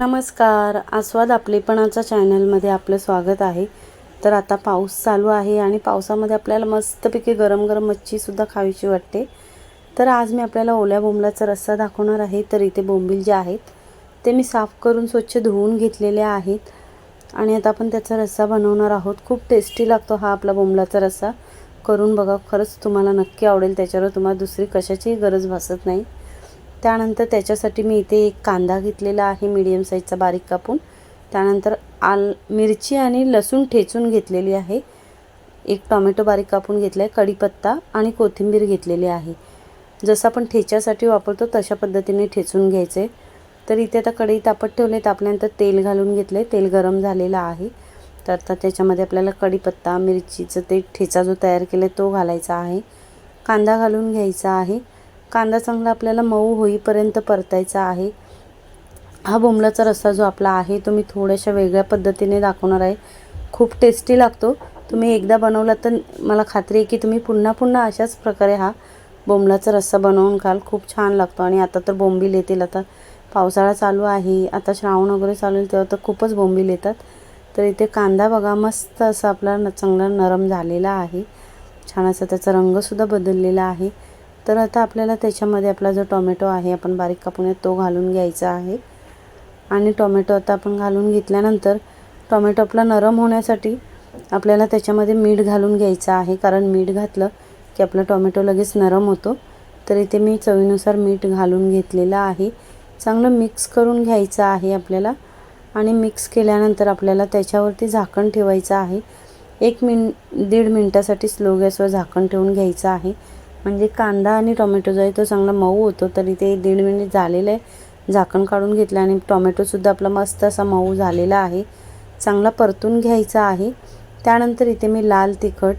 नमस्कार. आस्वाद आपलेपणाच्या चॅनलमध्ये आपलं स्वागत आहे. तर आता पाऊस चालू आहे आणि पावसामध्ये आपल्याला मस्तपैकी गरम गरम मच्छीसुद्धा खावीशी वाटते. तर आज मी आपल्याला ओल्या बोंबलाचा रस्सा दाखवणार आहे. तर इथे बोंबील जे आहेत ते मी साफ करून स्वच्छ धुवून घेतलेले आहेत. आणि आता आपण त्याचा रस्सा बनवणार आहोत. खूप टेस्टी लागतो हा आपला बोंबलाचा रस्सा. करून बघा खरंच तुम्हाला नक्की आवडेल. त्याच्यावर तुम्हाला दुसरी कशाचीही गरज भासत नाही. त्यानंतर त्याच्यासाठी मी इथे एक कांदा घेतलेला आहे मीडियम साईजचा बारीक कापून. त्यानंतर आल मिरची आणि लसूण ठेचून घेतलेली आहे. एक टॉमॅटो बारीक कापून घेतला आहे कढीपत्ता आणि कोथिंबीर घेतलेली आहे. जसं आपण ठेच्यासाठी वापरतो तशा पद्धतीने ठेचून घ्यायचे. तर इथे आता कढई तापत ठेवले तापल्यानंतर तेल घालून घेतले तेल गरम झालेलं आहे. तर आता त्याच्यामध्ये आपल्याला कढीपत्ता मिरचीचं ते ठेचा जो तयार केला तो घालायचा आहे. कांदा घालून घ्यायचा आहे. कांदा चांगला आपल्याला मऊ होईपर्यंत परतायचा आहे. हा बोंबलाचा रस्सा जो आपला आहे तो मी थोड्याशा वेगळ्या पद्धतीने दाखवणार आहे. खूप टेस्टी लागतो. तुम्ही एकदा बनवला तर मला खात्री आहे की तुम्ही पुन्हा पुन्हा अशाच प्रकारे हा बोंबलाचा रस्सा बनवून खाल. खूप छान लागतो. आणि आता तर बोंबील येतील. आता पावसाळा चालू आहे. आता श्रावण वगैरे चालू आहे तेव्हा तर खूपच बोंबील येतात. तर इथे कांदा बघा मस्त असा आपला न चांगला नरम झालेला आहे. छान असा त्याचा रंगसुद्धा बदललेला आहे. तर आता आपल्याला त्याच्यामध्ये आपला जो टोमॅटो आहे आपण बारीक कापून तो घालून घ्यायचा आहे. आणि टोमॅटो आता आपण घालून घेतल्यानंतर टोमॅटो आपला नरम होण्यासाठी आपल्याला त्याच्यामध्ये मीठ घालून घ्यायचं आहे. कारण मीठ घातलं की आपला टोमॅटो लगेच नरम होतो. तर इथे मी चवीनुसार मीठ घालून घेतलेलं आहे. चांगलं मिक्स करून घ्यायचं आहे आपल्याला. आणि मिक्स केल्यानंतर आपल्याला त्याच्यावरती झाकण ठेवायचं आहे. एक मिन दीड मिनटासाठी स्लो गॅसवर झाकण ठेवून घ्यायचं आहे. म्हणजे कांदा आणि टोमॅटो जो आहे तो चांगला मऊ होतो तरी ते दीड मिनिट झालेलं आहे झाकण काढून घेतलं आणि टोमॅटोसुद्धा आपला मस्त असा मऊ झालेला आहे. चांगला परतून घ्यायचा आहे. त्यानंतर इथे मी लाल तिखट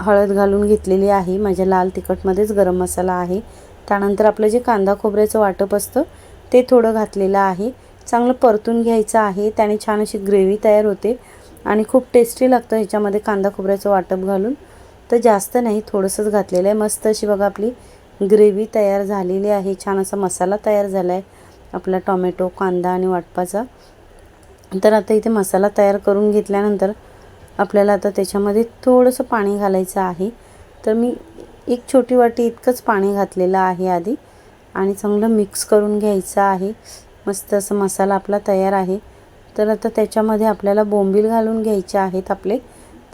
हळद घालून घेतलेली आहे. माझ्या लाल तिखटमध्येच गरम मसाला आहे. त्यानंतर आपलं जे कांदा खोबऱ्याचं वाटप असतं ते थोडं घातलेलं आहे. चांगलं परतून घ्यायचं आहे. त्याने छान अशी ग्रेव्ही तयार होते आणि खूप टेस्टी लागतं ह्याच्यामध्ये कांदा खोबऱ्याचं वाटप घालून. तर जास्त नाही थोडंसंच घातलेलं आहे. मस्त अशी बघा आपली ग्रेव्ही तयार झालेली आहे. छान असा मसाला तयार झाला आहे आपला टॉमॅटो कांदा आणि वाटपाचा. तर आता इथे मसाला तयार करून घेतल्यानंतर आपल्याला आता त्याच्यामध्ये थोडंसं पाणी घालायचं आहे. तर मी एक छोटी वाटी इतकंच पाणी घातलेलं आहे आधी आणि चांगलं मिक्स करून घ्यायचं आहे. मस्त असं मसाला आपला तयार आहे. तर आता त्याच्यामध्ये आपल्याला बोंबील घालून घ्यायचे आहेत आपले.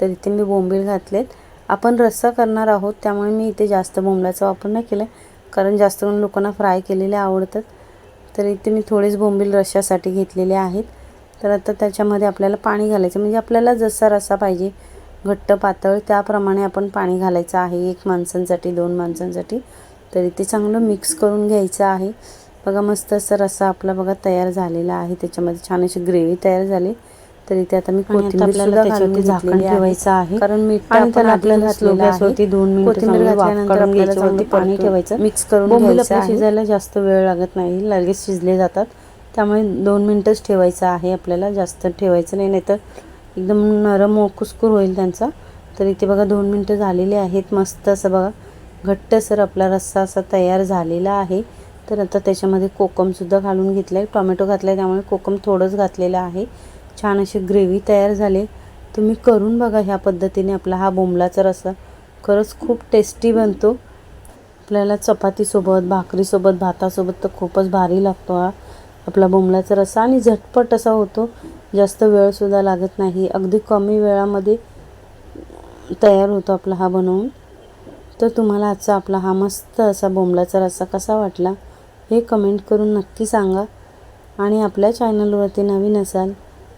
तर इथे मी बोंबील घातलेत. आपण रस्सा करणार आहोत त्यामुळे मी इथे जास्त बोंबलाचा वापर नाही केला कारण जास्त करून लोकांना फ्राय केलेले आवडतात. तर इथे मी थोडेच बोंबील रश्श्यासाठी घेतलेले आहेत. तर आता त्याच्यामध्ये आपल्याला पाणी घालायचं म्हणजे आपल्याला जसा रस्सा पाहिजे घट्ट पातळ त्याप्रमाणे आपण पाणी घालायचं आहे. एक माणसांसाठी दोन माणसांसाठी. तर इथे चांगलं मिक्स करून घ्यायचं आहे. बघा मस्त असा रस्सा आपला बघा तयार झालेला आहे. त्याच्यामध्ये छान अशी ग्रेव्ही तयार झाली. तर इथे आता मी कोथिंबीर सुद्धा घालून झाकण ठेवायचं आहे. कारण मीठ आणि त्याला आपल्याला स्लो गॅसवरती दोन मिनिट पाणी ठेवायचं. मिक्स करून शिजायला जास्त वेळ लागत नाही. लगेच शिजले जातात. त्यामुळे दोन मिनटंच ठेवायचं आहे आपल्याला. जास्त ठेवायचं नाही नाहीतर एकदम नरम कुसकुर होईल त्यांचा. तर इथे बघा दोन मिनटं झालेली आहेत. मस्त असं बघा घट्टसर आपला रस्सा असा तयार झालेला आहे. तर आता त्याच्यामध्ये कोकमसुद्धा घालून घेतलं आहे टॉमॅटो घातला आहे त्यामुळे कोकम थोडंच घातलेलं आहे. छान अशी ग्रेव्ही तयार झाली. तुम्ही करून बघा ह्या पद्धतीने आपला हा बोंबलाचा रस्सा खरंच खूप टेस्टी बनतो. आपल्याला चपातीसोबत भाकरीसोबत भातासोबत तर खूपच भारी लागतो हा आपला बोंबलाचा रस्सा आणि झटपट असा होतो. जास्त वेळसुद्धा लागत नाही. अगदी कमी वेळामध्ये तयार होतो आपला हा बनवून. तर तुम्हाला आजचा आपला हा मस्त असा बोंबलाचा रस्सा कसा वाटला हे कमेंट करून नक्की सांगा. आणि आपल्या चॅनलवरती नवीन असाल